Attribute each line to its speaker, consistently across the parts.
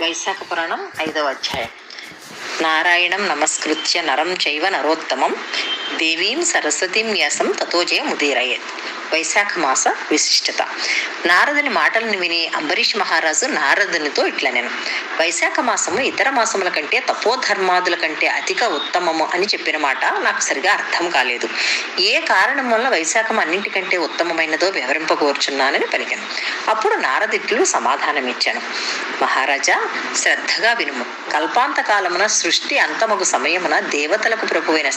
Speaker 1: వైశాఖ పురాణం ఐదవ అధ్యాయం. నారాయణం నమస్కృత్య నరం చైవ నరోత్తమం. దేవీం సరస్వతీం వ్యాసం తతోజయ ముదీరయేత్ వైశాఖ మాస విశిష్టత నారదుని మాటలను విని అంబరీష్ మహారాజు నారదునితో ఇట్లా నేను వైశాఖ మాసము ఇతర మాసముల కంటే తపోధర్మాదుల కంటే అధిక ఉత్తమము అని చెప్పిన మాట నాకు సరిగా అర్థం కాలేదు ఏ కారణం వల్ల వైశాఖం అన్నింటికంటే ఉత్తమమైనదో వివరింపకూర్చున్నానని పలికాను అప్పుడు నారదిట్లు సమాధానం ఇచ్చాను మహారాజా శ్రద్ధగా వినుము కల్పాంత కాలమున సృష్టి అంతమగు సమయమున దేవతలకు ప్రభువైన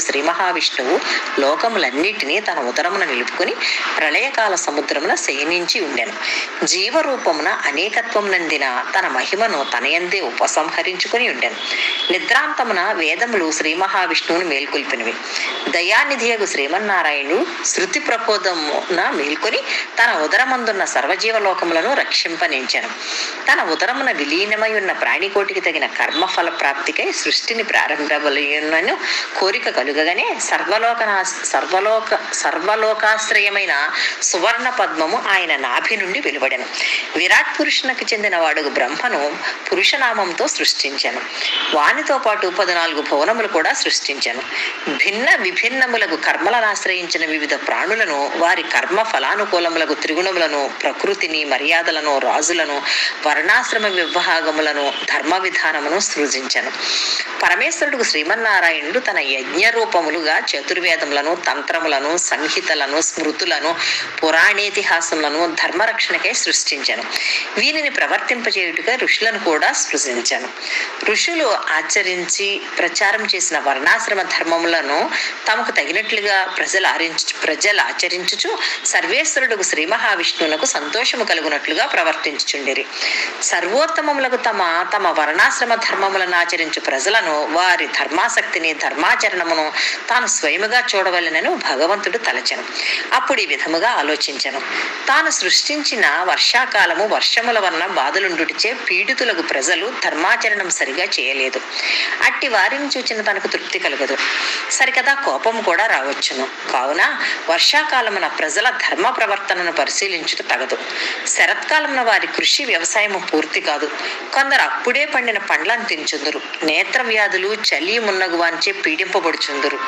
Speaker 1: శేషసాయియగు శ్రీ మహావిష్ణువు లోకములన్నిటినీ తన ఉదరమున నిలుపుకుని ప్రళయకాల సముద్రమున శయనించి ఉండెను. జీవరూపమున అనేకత్వం నందిన తన మహిమను తనయందే ఉపసంహరించుకుని ఉండెను. నిద్రాంతమున వేదములు శ్రీ మహావిష్ణువును మేల్కొల్పినవి. దయానిధియగు శ్రీమన్నారాయణుడు శృతి ప్రబోధమున మేల్కొని తన ఉదరమందున్న సర్వజీవలోకములను రక్షింపనించను. తన ఉదరమున విలీనమై ఉన్న ప్రాణికోటికి తగిన కర్మఫల ప్రాప్తికై సృష్టిని ప్రారంభవలయున్నను కోరిక కలుగు సర్వలోకనా సర్వలోక సర్వలోకాశ్రయమైన సువర్ణ పద్మము ఆయన నాభి నుండి వెలువడెను. విరాట్ పురుషునికి చెందిన వాడు బ్రహ్మను పురుషనామంతో సృష్టించాను. వానితో పాటు పద్నాలుగు భువనములు కూడా సృష్టించాను. భిన్న విభిన్నములకు కర్మలను ఆశ్రయించిన వివిధ ప్రాణులను వారి కర్మ ఫలానుకూలములకు త్రిగుణములను ప్రకృతిని మర్యాదలను రాజులను వర్ణాశ్రమ విభాగములను ధర్మ విధానమును సృజించను. పరమేశ్వరుడు శ్రీమన్నారాయణుడు తన యజ్ఞ రూపములుగా చతుర్వేదములను తంత్రములను సంహితలను స్మృతులను పురాణేతిహాసములను ధర్మరక్షణకై సృష్టించను. వీనిని ప్రవర్తింపజేయుటగా ఋషులను కూడా సృజించాను. ఋషులు ఆచరించి ప్రచారం చేసిన వర్ణాశ్రమ ధర్మములను తమకు తగినట్లుగా ప్రజలు ఆరించు ప్రజలు ఆచరించుచు సర్వేశ్వరుడు శ్రీ మహావిష్ణువులకు సంతోషము కలుగునట్లుగా ప్రవర్తించుచుండిరి. సర్వోత్తమములకు తమ తమ వర్ణాశ్రమ ధర్మములను ఆచరించు ప్రజలను వారి ధర్మాసక్తిని ధర్మాచరణమును తాను స్వయముగా చూడవలెనను భగవంతుడు తలచెను. అప్పుడు ఈ విధముగా ఆలోచించను. తాను సృష్టించిన వర్షాకాలము వర్షముల వలన బాధలుండుటిచే పీడితులకు ప్రజలు ధర్మాచరణం సరిగా చేయలేదు. అట్టి వారిని చూచిన తనకు తృప్తి కలగదు. సరికదా కోపం కూడా రావచ్చును. కావున వర్షాకాలమున ప్రజల ధర్మ ప్రవర్తనను పరిశీలించుట తగదు. శరత్కాలమున వారి కృషి వ్యవసాయము పూర్తి కాదు. కొందరు అప్పుడే పండిన పండ్లను తించుందురు. నేత్ర వ్యాధులు చలి మున్నగు వాంచే పీడింపబడుచుందురు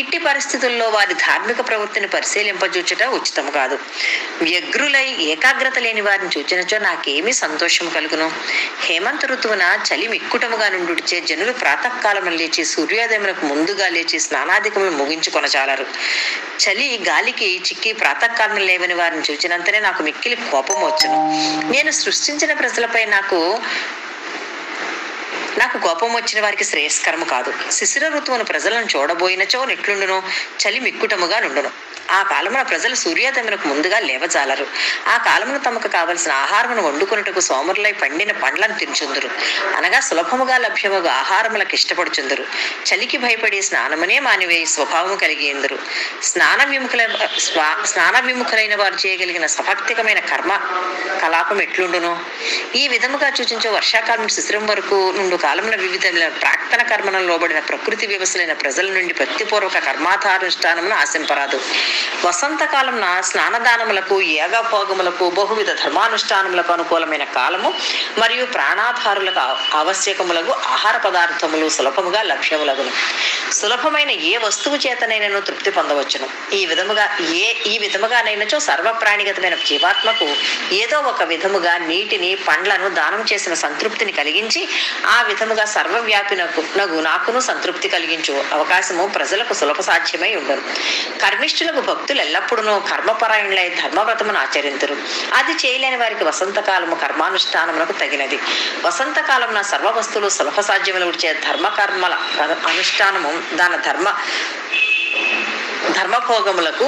Speaker 1: ఇట్టి పరిస్థితుల్లో వారి ధార్మిక ప్రవృత్తిని పరిశీలింపజూచుట ఉచితం కాదు. వ్యగ్రులై ఏకాగ్రత లేని వారిని చూచినచో నాకేమీ సంతోషం కలుగును. హేమంత ఋతువున చలి మిక్కుటముగా నుండుచే జనులు ప్రాతకాలం లేచి సూర్యోదయములకు ముందుగా లేచి స్నానాధికములు ముగించుకొనచాలరు చలి గాలికి చిక్కి ప్రాతకాలం లేవని వారిని చూచినంతనే నాకు మిక్కిలి కోపం వచ్చును నేను సృష్టించిన ప్రజలపై నాకు నాకు కోపం వచ్చిన వారికి శ్రేయస్కరము కాదు. శిశిర ఋతువును ప్రజలను చూడబోయినచో నెట్లుండును? చలి మిక్కుటముగా నుండును. ఆ కాలమున ప్రజలు సూర్యోదయమునకు ముందుగా లేవజాలరు. ఆ కాలమున తమకు కావలసిన ఆహారమును వండుకొనుటకు సోమరులై పండిన పండ్లను తించుందురు అనగా సులభముగా లభ్యముగా ఆహారములకు ఇష్టపడుచుందురు. చలికి భయపడి స్నానమునే మానివేయి స్వభావము కలిగి ఎందురు స్నాన విముఖుల స్నాన విముఖులైన వారు చేయగలిగిన సభక్తికమైన కర్మ కలాపం ఎట్లుండును? ఈ విధముగా సూచించే వర్షాకాలం శిశిరం వరకు నుండు కాలమున వివిధ ప్రాక్తన కర్మను లోబడిన ప్రకృతి వ్యవస్థలైన ప్రజల నుండి భక్తిపూర్వక కర్మాధానుష్ఠానమును ఆశింపరాదు. వసంతకాలంన స్నానదానములకు యాగభోగములకు బహువిధ ధర్మానుష్ఠానములకు అనుకూలమైన కాలము మరియు ప్రాణాధారులకు ఆవశ్యకములకు ఆహార పదార్థములు సులభముగా లభ్యములగును. సులభమైన ఏ వస్తువు చేతనైనను తృప్తి పొందవచ్చును. ఈ విధముగా ఏ ఈ విధముగానైనచో సర్వప్రాణిగతమైన జీవాత్మకు ఏదో ఒక విధముగా నీటిని పండ్లను దానం చేసిన సంతృప్తిని కలిగించి ఆ విధముగా సర్వవ్యాపినకు నాకును సంతృప్తి కలిగించు అవకాశము ప్రజలకు సులభ సాధ్యమై ఉండను. కర్మిష్ఠులకు భక్తులు ఎల్లప్పుడూ కర్మపరాయణులై ధర్మవ్రతమును ఆచరించరు అది చేయలేని వారికి వసంతకాలము కర్మానుష్ఠానములకు తగినది. వసంతకాలమున సర్వ వస్తువులు సులభ సాధ్యములు విడిచే ధర్మ కర్మల అనుష్ఠానము దాన ధర్మ ధర్మభోగములకు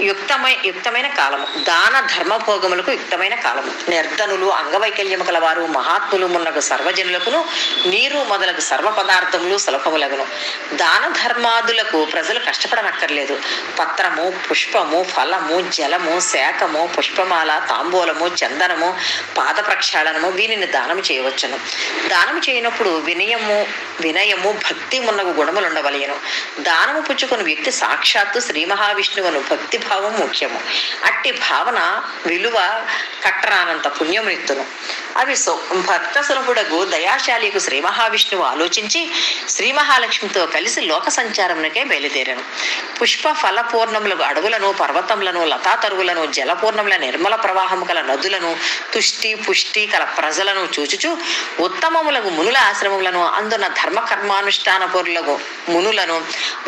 Speaker 1: యుక్తమై యుక్తమైన కాలము. దాన ధర్మభోగములకు యుక్తమైన కాలము. నిర్ధనులు అంగవైకల్యము కలవారు మహాత్ములు మున్నకు సర్వజనులకును నీరు మొదలగు సర్వ పదార్థములు సులభములగును. దాన ధర్మాదులకు ప్రజలు కష్టపడనక్కర్లేదు. పత్రము పుష్పము ఫలము జలము శాఖము పుష్పమాల తాంబూలము చందనము పాద ప్రక్షాళనము వీనిని దానము చేయవచ్చును. దానము చేయనప్పుడు వినయము వినయము భక్తి మున్నగు గుణములు ఉండవలయను దానము పుచ్చుకుని వ్యక్తి సాక్షాత్తు శ్రీ మహావిష్ణువును భక్తి భావం ముఖ్యము. అట్టి భావన విలువ కట్టరానంత పుణ్యమునిత్తును. అవి భక్త సులభుడగు దయాశాలికు శ్రీ మహావిష్ణువు ఆలోచించి శ్రీ మహాలక్ష్మితో కలిసి లోక సంచారమునకే బయలుదేరాను. పుష్ప ఫల పూర్ణములకు అడవులను పర్వతములను లతాతరువులను జలపూర్ణముల నిర్మల ప్రవాహము గల నదులను తుష్టి పుష్టి కల ప్రజలను చూచుచు ఉత్తమములకు మునుల ఆశ్రమములను అందున ధర్మకర్మానుష్ఠాన పొరులకు మునులను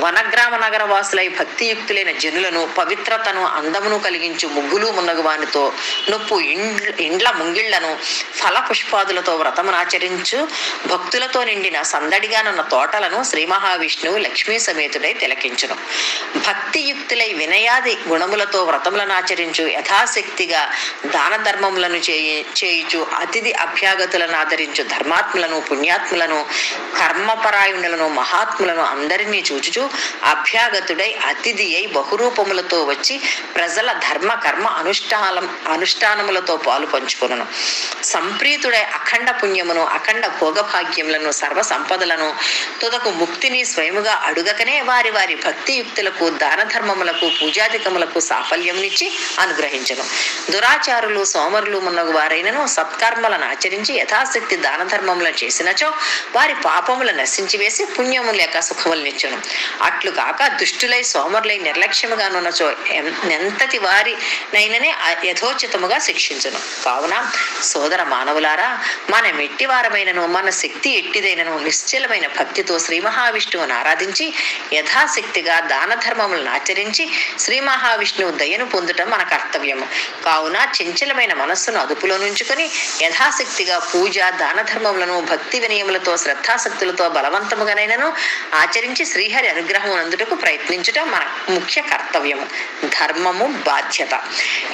Speaker 1: వనగ్రామ నగర వాసులై భక్తియుక్తులైన జనులను పవిత్రతను అందమును కలిగించు ముగ్గులు మున్నగు వానితో నొప్పు ఇండ్ల ముంగిళ్ళను ఫల పుష్పాదులతో వ్రతమునాచరించు భక్తులతో నిండిన సందడిగానున్న తోటలను శ్రీ మహావిష్ణువు లక్ష్మీ సమేతుడై తిలకించును. భక్తియుక్తులై వినయాది గుణములతో వ్రతములను ఆచరించు యథాశక్తిగా దాన ధర్మములను చేయి చేయుచు అతిథి అభ్యాగతులను ఆదరించు ధర్మాత్ములను పుణ్యాత్ములను కర్మపరాయణులను మహాత్ములను అందరినీ చూచుచు అభ్యాగతుడై అతిథి అయి బహురూపములతో వచ్చి ప్రజల ధర్మ కర్మ అనుష్ఠానం అనుష్ఠానములతో పాలు పంచుకును సంప్రీతుడై అఖండ పుణ్యమును అఖండ భోగభాగ్యములను సర్వ సంపదలను తుదకు ముక్తిని స్వయముగా అడుగకనే వారి వారి భక్తియుక్తులకు దాన ధర్మములకు పూజాధికములకు సాఫల్యమునిచ్చి అనుగ్రహించను. దురాచారులు సోమరులు మున్నగు వారైనను సత్కర్మలను ఆచరించి యథాశక్తి దాన ధర్మములను చేసినచో వారి పాపములు నశించి వేసి పుణ్యము లేక సుఖములనిచ్చును అట్లు కాక దుష్టులై సోమరులై నిర్లక్ష్యముగానున్నచో ఎంతటి వారినైననే యథోచితముగా శిక్షించును. కావున సోదర మానవులారా మన మెట్టివారమైనను మన శక్తి ఎట్టిదైనను నిశ్చలమైన భక్తితో శ్రీ మహావిష్ణువును ఆరాధించి యథాశక్తిగా దాన ధర్మములను ఆచరించి శ్రీ మహావిష్ణువు దయను పొందటం మన కర్తవ్యము. కావున చంచలమైన మనస్సును అదుపులో నుంచుకొని యథాశక్తిగా పూజ దాన ధర్మములను భక్తి వినయములతో శ్రద్ధాశక్తులతో బలవంతముగానైనను ఆచరించి శ్రీహరి అనుగ్రహం అందుటకు ప్రయత్నించుట మన ముఖ్య కర్తవ్యము. ధర్మము బాధ్యత.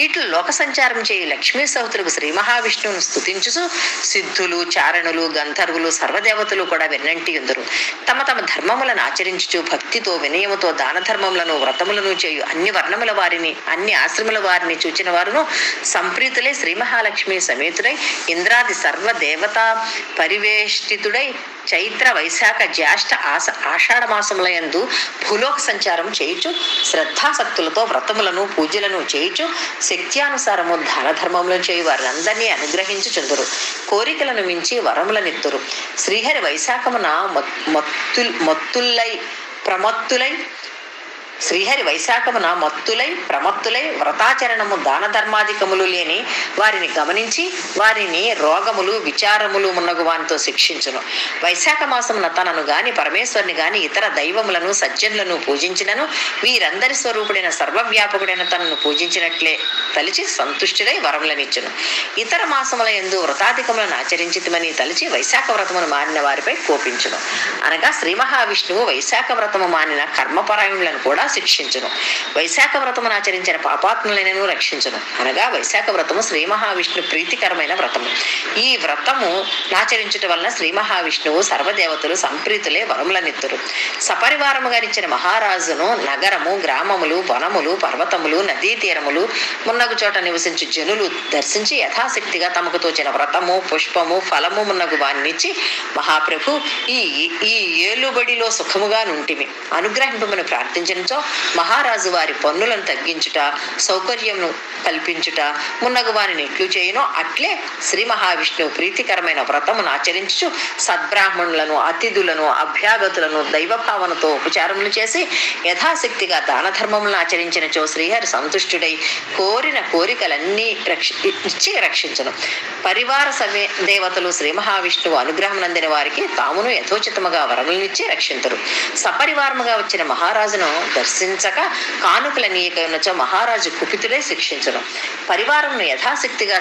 Speaker 1: ఇట్లు లోక సంచారం చేయి లక్ష్మీ సహతులకు శ్రీ మహావిష్ణువును స్థుతించుచు సిద్ధులు చారణులు గంధర్వులు సర్వదేవతలు కూడా విన్నంటి ఉందరు తమ తమ ధర్మములను ఆచరించుచు భక్తితో వినయముతో దాన ధర్మములను వ్రతములను చేయు. అన్ని వర్ణముల వారిని అన్ని ఆశ్రముల వారిని చూచిన వారును సంప్రీతులై శ్రీ మహాలక్ష్మి సమేతుడై ఇంద్రాది సర్వ దేవతా పరివేష్టితుడై చైత్ర వైశాఖ జ్యేష్ఠ ఆస ఆషాఢ మాసములయందు భూలోక సంచారం చేయుచు శ్రద్ధాశక్తులతో వ్రతములను పూజలను చేయుచు శక్త్యానుసారము దాన ధర్మములను చేయు వారందరినీ అనుగ్రహించుచుందురు కోరికలను మించి వరములనిత్తురు శ్రీహరి వైశాఖమున మత్తు మత్తుల్లై ప్రమత్తులై శ్రీహరి వైశాఖమున మత్తులై ప్రమత్తులై వ్రతాచరణము దాన ధర్మాధికములు లేని వారిని గమనించి వారిని రోగములు విచారములు మున్నగు వానితో శిక్షించును. వైశాఖ మాసమున తనను గాని పరమేశ్వరుని గాని ఇతర దైవములను సజ్జనులను పూజించినను. వీరందరి స్వరూపుడైన సర్వవ్యాపకుడైన తనను పూజించినట్లే తలిచి సంతుష్టుడై వరములనిచ్చును. ఇతర మాసముల ఎందు వ్రతాధికములను ఆచరించితమని తలిచి వైశాఖ వ్రతమును మానిన వారిపై కోపించును. అనగా శ్రీ మహావిష్ణువు వైశాఖ వ్రతము మానిన కర్మపరాయణులను కూడా శిక్షించును. వైశాఖ వ్రతమును ఆచరించిన పాపాత్ములైనను రక్షించును. అనగా వైశాఖ వ్రతము శ్రీ మహావిష్ణు ప్రీతికరమైన వ్రతము. ఈ వ్రతము ఆచరించుట వలన శ్రీ మహావిష్ణువు సర్వదేవతలు సంప్రీతులే వరములనిత్తురు. సపరివారముగా ఇచ్చిన మహారాజును నగరము గ్రామములు వనములు పర్వతములు నదీ తీరములు మున్నగు చోట నివసించు జనులు దర్శించి యథాశక్తిగా తమకు తోచిన వ్రతము పుష్పము ఫలము మున్నగు వాణ్ణిచ్చి మహాప్రభు ఈ ఈ ఏలుబడిలో సుఖముగా నుంటిమి. అనుగ్రహింపమని ప్రార్థించినచో మహారాజు వారి పన్నులను తగ్గించుట సౌకర్యమును కల్పించుట మున్నగు వారిని ఎట్లు చేయనో అట్లే శ్రీ మహావిష్ణువు ప్రీతికరమైన వ్రతమును ఆచరించు సద్బ్రాహ్మణులను అతిథులను అభ్యాగతులను దైవభావనతో ఉపచారములు చేసి యథాశక్తిగా దాన ధర్మములను ఆచరించినచో శ్రీహరి సంతుష్టుడై కోరిన కోరికలన్నీ రక్ష ఇచ్చి రక్షించను. పరివార సమే దేవతలు శ్రీ మహావిష్ణువు అనుగ్రహం నందిన వారికి తామును యథోచితముగా వరములనిచ్చి రక్షించరు సపరివారముగా వచ్చిన మహారాజును దర్శించక కానుకల ఉన్నచో మహారాజు కుపితుడై శిక్షించను. పరివారంను యథాశక్తిగా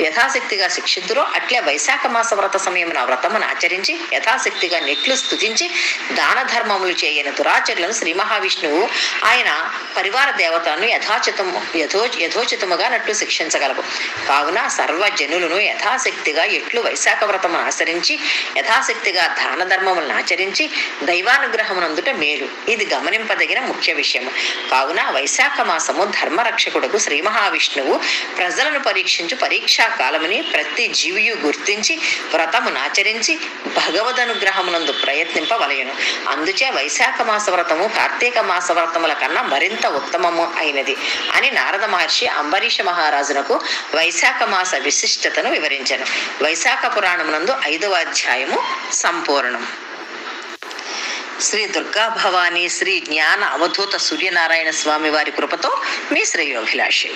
Speaker 1: యథాశక్తిగా శిక్షిద్దురో అట్లే వైశాఖ మాస వ్రత సమయమున వ్రతమును ఆచరించి యథాశక్తిగా నెట్లు స్థుతించి దాన ధర్మములు చేయని దురాచరులను శ్రీ మహావిష్ణువు ఆయన పరివార దేవతలను యథాచితము యథో యథోచితముగా నట్లు శిక్షించగలవు. కావున సర్వ జనులను యథాశక్తిగా ఎట్లు వైశాఖ వ్రతమును ఆచరించి యథాశక్తిగా దాన ధర్మములను ఆచరించి దైవానుగ్రహమునందుట మేలు. ఇది గమనింపదగిన ముఖ్య విషయం కావున వైశాఖ మాసము ధర్మరక్షకుడుకు శ్రీ మహావిష్ణువు ప్రజలను పరీక్షించు పరీక్ష పరీక్షా కాలముని ప్రతి జీవియు గుర్తించి వ్రతమునాచరించి భగవద్ అనుగ్రహమునందు ప్రయత్నింపవలయను అందుచే వైశాఖ మాస వ్రతము కార్తీక మాస వ్రతముల కన్నా మరింత ఉత్తమము అయినది అని నారద మహర్షి అంబరీష మహారాజునకు వైశాఖ మాస విశిష్టతను వివరించను. వైశాఖ పురాణమునందు ఐదవ అధ్యాయము సంపూర్ణం. శ్రీ దుర్గా భవానీ శ్రీ జ్ఞాన అవధూత సూర్యనారాయణ స్వామి వారి కృపతో మీ శ్రేయోభిలాషి.